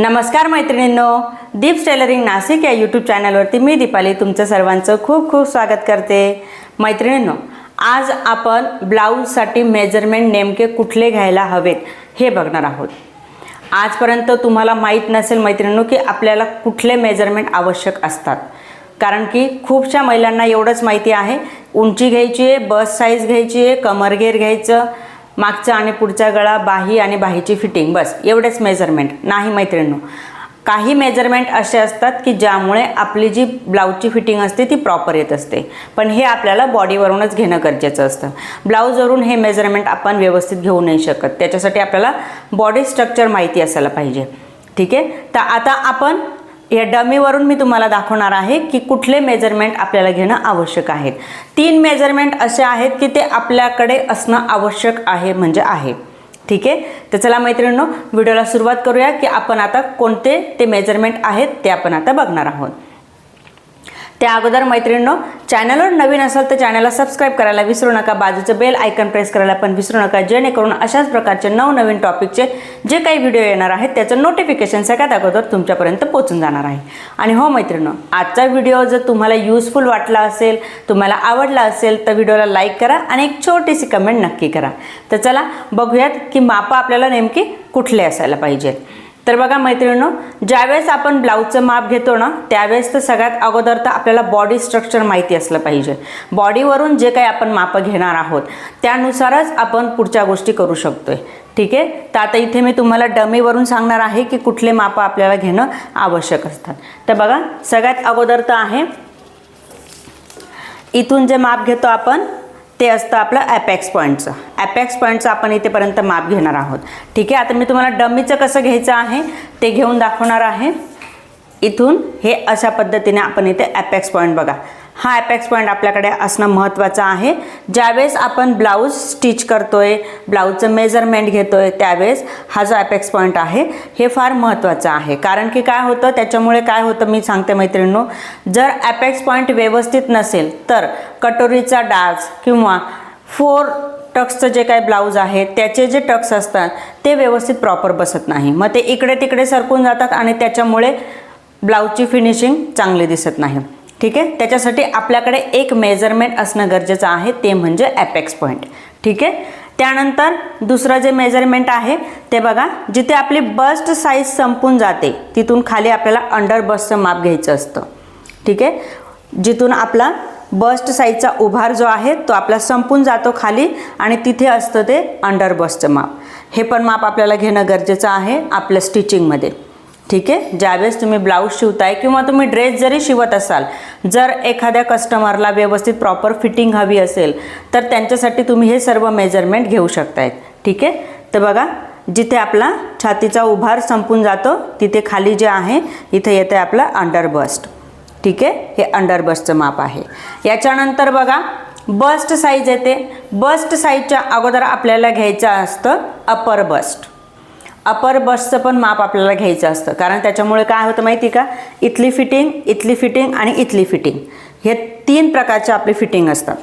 नमस्कार मैत्रिणींनो दीप टेलरिंग नाशिक या यूट्यूब चॅनलवरती मी दीपाली तुमचं सर्वांचं खूप खूप स्वागत करते. मैत्रिणींनो आज आपण ब्लाऊजसाठी मेजरमेंट नेमके कुठले घ्यायला हवेत हे बघणार आहोत. आजपर्यंत तुम्हाला माहीत नसेल मैत्रिणींनो की आपल्याला कुठले मेजरमेंट आवश्यक असतात. कारण की खूपशा महिलांना एवढंच माहिती आहे उंची घ्यायची आहे बस साईज घ्यायची आहे कमरघेर घ्यायचं मागचा आणि पुढचा गळा बाही आणि बाहीची फिटिंग. बस एवढेच मेजरमेंट. नाही मैत्रिणींनो काही मेजरमेंट असे असतात की ज्यामुळे आपली जी ब्लाऊजची फिटिंग असते ती प्रॉपर येत असते. पण हे आपल्याला बॉडीवरूनच घेणं गरजेचं असतं. ब्लाऊजवरून हे मेजरमेंट आपण व्यवस्थित घेऊ नाही शकत. त्याच्यासाठी आपल्याला बॉडी स्ट्रक्चर माहिती असायला पाहिजे. ठीक आहे? तर आता आपण या डमीवरून मी तुम्हाला दाखवणार आहे की कुठले मेजरमेंट आपल्याला घेणं आवश्यक आहेत तीन मेजरमेंट असे आहेत की ते आपल्याकडे असणं आवश्यक आहे म्हणजे आहे. ठीक आहे? तर चला मैत्रिणींनो व्हिडिओला सुरुवात करूया की आपण आता कोणते ते मेजरमेंट आहेत ते आपण आता बघणार आहोत. त्या अगोदर मैत्रिणींनो चॅनलवर नवीन असाल तर चॅनलला सबस्क्राईब करायला विसरू नका. बाजूचं बेल आयकन प्रेस करायला पण विसरू नका. जेणेकरून अशाच प्रकारचे नवनवीन टॉपिकचे जे काही व्हिडिओ येणार आहेत त्याचं नोटिफिकेशन सगळ्यात अगोदर तुमच्यापर्यंत पोहोचून जाणार आहे. आणि हो मैत्रिणींनो आजचा व्हिडिओ जर तुम्हाला युजफुल वाटला असेल तुम्हाला आवडला असेल तर व्हिडिओला लाईक करा आणि एक छोटीशी कमेंट नक्की करा. तर चला बघूयात की मापं आपल्याला नेमकी कुठले असायला पाहिजेत. तर बघा मैत्रिणींनो ज्यावेळेस आपण ब्लाऊजचं माप घेतो ना त्यावेळेस तर सगळ्यात अगोदर तर आपल्याला बॉडी स्ट्रक्चर माहिती असलं पाहिजे. बॉडीवरून जे काही आपण मापं घेणार आहोत त्यानुसारच आपण पुढच्या गोष्टी करू शकतोय. ठीक आहे? तर आता इथे मी तुम्हाला डमीवरून सांगणार आहे की कुठले मापं आपल्याला घेणं आवश्यक असतात. तर बघा सगळ्यात अगोदर तर आहे इथून जे माप घेतो आपण ते असतं आपलं ॲपॅक्स पॉईंटचं ॲपॅक्स पॉईंटचं आपण इथेपर्यंत माप घेणार आहोत. ठीक आहे आता मी तुम्हाला डमीचं कसं घ्यायचं आहे ते घेऊन दाखवणार आहे. इथून हे अशा पद्धतीने आपण इथे ॲपॅक्स पॉईंट बघा. हा ॲपॅक्स पॉईंट आपल्याकडे असणं महत्त्वाचं आहे. ज्यावेळेस आपण ब्लाऊज स्टिच करतोय ब्लाऊजचं मेजरमेंट घेतोय त्यावेळेस हा जो ॲपॅक्स पॉईंट आहे हे फार महत्त्वाचं आहे. कारण की काय होतं त्याच्यामुळे काय होतं मी सांगते मैत्रिणींनो जर ॲपॅक्स पॉईंट व्यवस्थित नसेल तर कटोरीचा डास किंवा फोर टक्सचं जे काही ब्लाऊज आहे त्याचे जे टक्स असतात ते व्यवस्थित प्रॉपर बसत नाही. मग ते इकडे तिकडे सरकून जातात आणि त्याच्यामुळे ब्लाऊजची फिनिशिंग चांगली दिसत नाही. ठीक आहे? त्याच्यासाठी आपल्याकडे एक मेजरमेंट असणं गरजेचं आहे ते म्हणजे ॲपेक्स पॉईंट ठीक आहे? त्यानंतर दुसरं जे मेजरमेंट आहे ते बघा जिथे आपली बस्ट साईज संपून जाते तिथून खाली आपल्याला अंडर बस्टचं माप घ्यायचं असतं. ठीक आहे? जिथून आपला बस्ट साईजचा उभार जो आहे तो आपला संपून जातो खाली आणि तिथे असतं ते अंडर बस्टचं माप. हे पण माप आपल्याला घेणं गरजेचं आहे आपल्या स्टिचिंगमध्ये ठीक आहे? ज्यावेळेस तुम्ही ब्लाऊज शिवताय किंवा तुम्ही ड्रेस जरी शिवत असाल जर एखाद्या कस्टमरला व्यवस्थित प्रॉपर फिटिंग हवी असेल तर त्यांच्यासाठी तुम्ही हे सर्व मेजरमेंट घेऊ शकतायत. ठीक आहे? तर बघा जिथे आपला छातीचा उभार संपून जातो तिथे खाली जे आहे इथे येते आपलं अंडर बस्ट ठीक आहे? हे अंडर बस्टचं माप आहे. याच्यानंतर बघा बस्ट साईज येते. बस्ट साईजच्या अगोदर आपल्याला घ्यायचं असतं अपर बस्ट अपर बसचं पण माप आपल्याला घ्यायचं असतं. कारण त्याच्यामुळे काय होतं माहिती का? इथली फिटिंग इथली फिटिंग आणि इथली फिटिंग हे तीन प्रकारचे आपली फिटिंग असतात.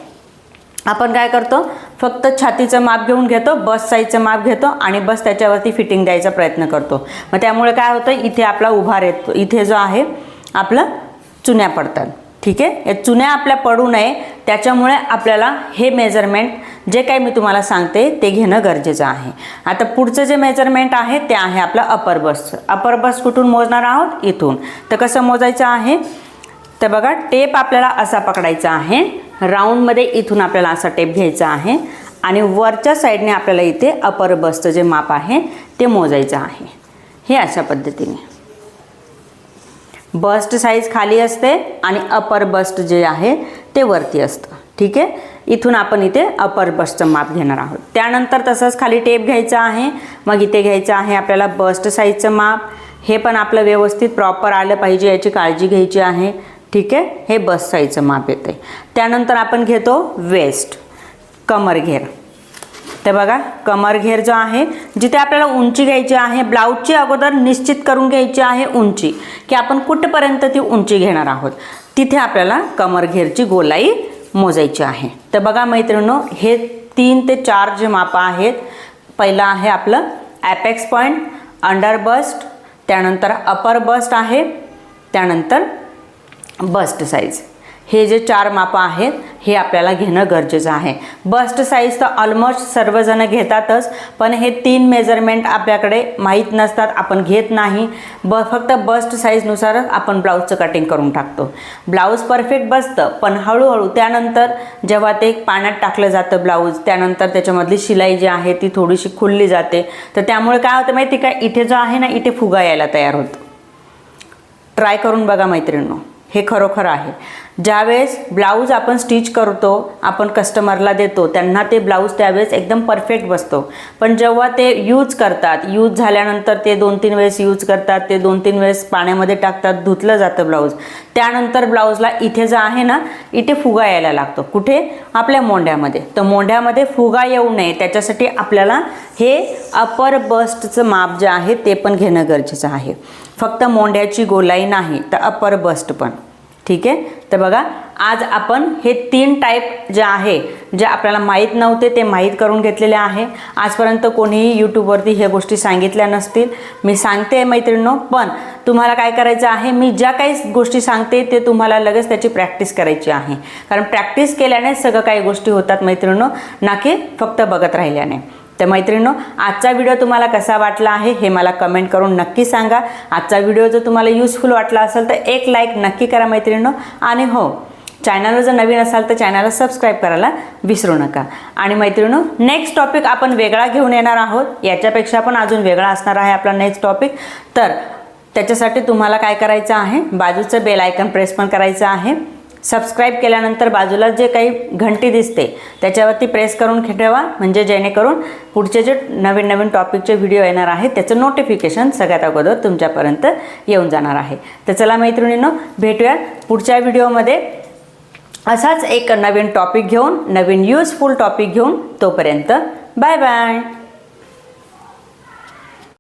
आपण काय करतो? फक्त छातीचं माप घेऊन घेतो बस साईजचं माप घेतो आणि बस त्याच्यावरती फिटिंग द्यायचा प्रयत्न करतो. मग त्यामुळे काय होतं? इथे आपला उभार येतो इथे जो आहे आपलं चुन्या पडतात. ठीक आहे? या चुन्या आपल्या पडू नये त्याच्यामुळे आपल्याला हे मेजरमेंट जे काही मी तुम्हाला सांगते ते घेणं गरजेचं आहे. आता पुढचं जे मेजरमेंट आहे ते आहे आपलं अपर बसचं अपर बस कुठून मोजणार आहोत? इथून. तर कसं मोजायचं आहे? तर बघा टेप आपल्याला असा पकडायचा आहे. राऊंडमध्ये इथून आपल्याला असा टेप घ्यायचा आहे. आणि वरच्या साईडने आपल्याला इथे अपर बसचं जे माप आहे ते मोजायचं आहे. हे अशा पद्धतीने. बस्ट साईज खाली असते आणि अपर बस्ट जे आहे ते वरती असतं. ठीक आहे? इथून आपण इथे अपर बस्टचं माप घेणार आहोत. त्यानंतर तसंच खाली टेप घ्यायचा आहे. मग इथे घ्यायचं आहे आपल्याला बस्ट साईजचं माप. हे पण आपलं व्यवस्थित प्रॉपर आलं पाहिजे याची काळजी घ्यायची आहे. ठीक आहे? हे बस्ट साईजचं माप येते त्यानंतर आपण घेतो वेस्ट कमरघेर तर बघा कमरघेर जो आहे जिथे आपल्याला उंची घ्यायची आहे ब्लाऊजची अगोदर निश्चित करून घ्यायची आहे उंची की आपण कुठपर्यंत ती उंची घेणार आहोत. तिथे आपल्याला कमरघेरची गोलाई मोजायची आहे. तर बघा मैत्रिणींनो हे तीन ते चार जे मापं आहेत पहिलं आहे आपलं ॲपेक्स पॉईंट अंडर बस्ट त्यानंतर अपर बस्ट आहे त्यानंतर बस्ट साईज हे जे चार मापं आहेत हे आपल्याला घेणं गरजेचं आहे. बस्ट साईज तर ऑलमोस्ट सर्वजण घेतातच पण हे तीन मेजरमेंट आपल्याकडे माहीत नसतात आपण घेत नाही. ब फक्त बस्ट साईजनुसारच आपण ब्लाऊजचं कटिंग करून टाकतो. ब्लाऊज परफेक्ट बसतं पण हळूहळू त्यानंतर जेव्हा ते पाण्यात टाकलं जातं ब्लाऊज त्यानंतर त्याच्यामधली शिलाई जी आहे ती थोडीशी खुलली जाते. तर त्यामुळे काय होतं माहिती का? इथे जो आहे ना इथे फुगा यायला तयार होतो. ट्राय करून बघा मैत्रिणींनो हे खरोखर आहे. ज्यावेळेस ब्लाऊज आपण स्टिच करतो आपण कस्टमरला देतो त्यांना ते ब्लाऊज त्यावेळेस एकदम परफेक्ट बसतो. पण जेव्हा ते यूज करतात यूज झाल्यानंतर ते दोन तीन वेळेस यूज करतात ते दोन तीन वेळेस पाण्यामध्ये टाकतात धुतलं जातं ब्लाऊज. त्यानंतर ब्लाऊजला इथे जो आहे ना इथे फुगा यायला लागतो. कुठे? आपल्या मोंढ्यामध्ये. तर मोंढ्यामध्ये फुगा येऊ नये त्याच्यासाठी आपल्याला हे अपर बस्टचं माप जे आहे ते पण घेणं गरजेचं आहे. फक्त मोंढ्याची गोलाई नाही तर अपर बस्ट पण. ठीक आहे? तर बघा आज आपण हे तीन टाईप जे आहे जे आपल्याला माहीत नव्हते ते माहीत करून घेतलेले आहे. आजपर्यंत कोणीही यूट्यूबवरती ह्या गोष्टी सांगितल्या नसतील. मी सांगते मैत्रिणींनो पण तुम्हाला काय करायचं आहे? मी ज्या काही गोष्टी सांगते ते तुम्हाला लगेच त्याची प्रॅक्टिस करायची आहे. कारण प्रॅक्टिस केल्याने सगळं काही गोष्टी होतात मैत्रिणींनो ना की फक्त बघत राहिल्याने. तर मैत्रिणींनो आजचा व्हिडिओ तुम्हाला कसा वाटला आहे हे मला कमेंट करून नक्की सांगा. आजचा व्हिडिओ जर तुम्हाला युजफुल वाटला असेल तर एक लाईक नक्की करा मैत्रिणींनो. आणि हो चॅनलवर जर नवीन असाल तर चॅनलला सबस्क्राईब करायला विसरू नका. आणि मैत्रिणींनो नेक्स्ट टॉपिक आपण वेगळा घेऊन येणार आहोत. याच्यापेक्षा पण अजून वेगळा असणार आहे आपला नेक्स्ट टॉपिक तर त्याच्यासाठी तुम्हाला काय करायचं आहे? बाजूचं बेल आयकन प्रेस पण करायचं आहे. सबस्क्राईब केल्यानंतर बाजूला जे काही घंटी दिसते त्याच्यावरती प्रेस करून ठेवा म्हणजे जेणेकरून पुढचे जे नवीन नवीन टॉपिकचे व्हिडिओ येणार आहेत त्याचं नोटिफिकेशन सगळ्यात अगोदर तुमच्यापर्यंत येऊन जाणार आहे. तर चला मैत्रिणींनो भेटूया पुढच्या व्हिडिओमध्ये असाच एक नवीन टॉपिक घेऊन नवीन यूजफुल टॉपिक घेऊन तोपर्यंत बाय बाय